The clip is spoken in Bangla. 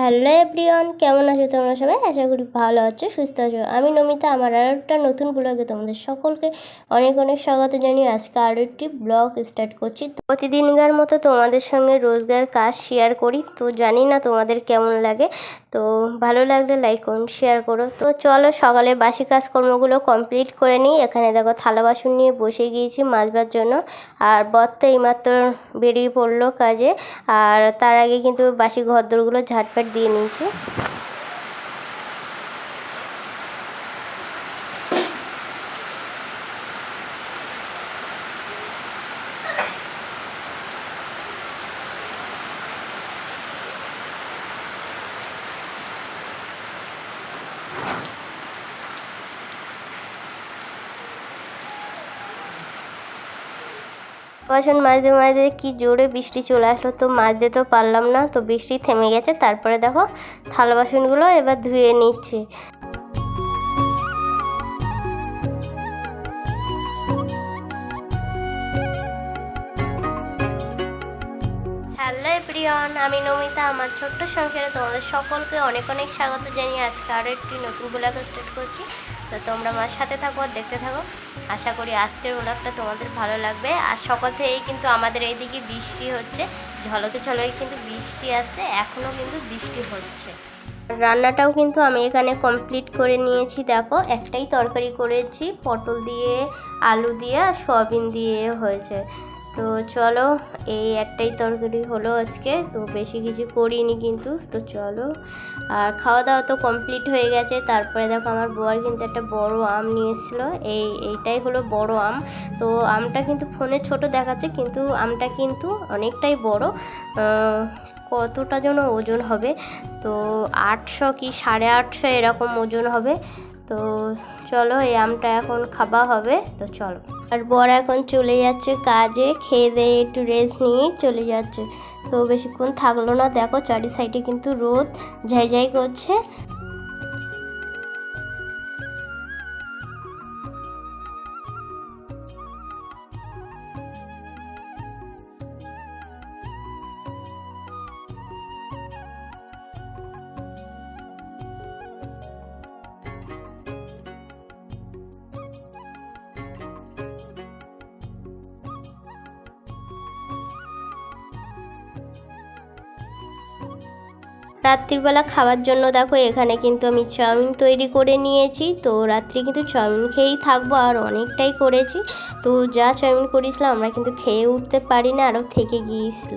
হ্যালো এভরিওয়ান কেমন আছো তোমরা সবাই? আশা করি ভালো আছো, সুস্থ আছো। আমি নমিতা, আমার আর একটা নতুন ব্লগে তোমাদের সকলকে অনেক অনেক স্বাগত জানিয়ে আজকে আরও একটি ব্লগ স্টার্ট করছি। প্রতিদিনকার মতো তোমাদের সঙ্গে রোজগার কাজ শেয়ার করি। তো জানি না তোমাদের কেমন লাগে। তো ভালো লাগলে লাইক করুন শেয়ার করো। তো চলো সকালে বাসি কাজকর্মগুলো কমপ্লিট করে নিই। এখানে দেখো থালা বাসন নিয়ে বসে গিয়েছি মাজবার জন্য। আর বর্তা এইমাত্র বেরিয়ে পড়ল কাজে। আর তার আগে কিন্তু বাসি ঘরদোরগুলো ঝাটপাট দিয়ে নিয়েছি বাসন মাঝে মাঝে কি জোরে বৃষ্টি চলে আসলো তো মাজতে তো পারলাম না, তো বৃষ্টি থেমে গেছে। তারপরে দেখো থালা বাসনগুলো এবার ধুয়ে নিচ্ছি। হ্যালো এভরিওয়ান আমি নমিতা, আমার ছোট্ট সংসারে তোমাদের সকলকে অনেক অনেক স্বাগত জানিয়ে আজকে আরও একটি নতুন ব্লগ স্টার্ট করছি। তো তোমরা আমার সাথে থাকো আর দেখতে থাকো। আশা করি আজকের ব্লগটা তোমাদের ভালো লাগবে। আর সকাল থেকেই কিন্তু আমাদের এইদিকে বৃষ্টি হচ্ছে। ঝলকে ঝলকে কিন্তু বৃষ্টি আসছে এখনও কিন্তু বৃষ্টি হচ্ছে। রান্নাটাও কিন্তু আমি এখানে কমপ্লিট করে নিয়েছি। দেখো, একটাই তরকারি করেছি, পটল দিয়ে, আলু দিয়ে, আর সয়াবিন দিয়ে হয়েছে। তো চলো, এই একটাই তরকারি হলো আজকে। তো বেশি কিছু করিনি কিন্তু, তো চলো। আর খাওয়া দাওয়া তো কমপ্লিট হয়ে গেছে। তারপরে দেখো আমার বর কিন্তু একটা বড় আম নিয়ে এসেছিল। এই, এইটাই হলো বড় আম। তো আমটা কিন্তু ফোনে ছোট দেখাচ্ছে, কিন্তু আমটা কিন্তু অনেকটাই বড়। কতটা যেন ওজন হবে? তো আটশো কি সাড়ে আটশো এরকম ওজন হবে। তো চলো, এই আমটা এখন খাওয়া হবে। তো চলো। আর বর এখন চলে যাচ্ছে কাজে, খেয়ে দিয়ে একটু রেস্ট নিয়ে চলে যাচ্ছে। তো বেশিক্ষণ থাকল না। দেখো চারি সাইডে কিন্তু রোদ ঝাই করছে। রাত্রিবেলা খাওয়ার জন্য দেখো, এখানে কিন্তু আমি চাউমিন তৈরি করে নিয়েছি। তো রাত্রি কিন্তু চাউমিন খেয়েই থাকব আর অনেকটাই করেছি। তো যা চাউমিন করেছিলাম, আমরা কিন্তু খেয়ে উঠতে পারি না, আরও থেকে গিয়েছিল।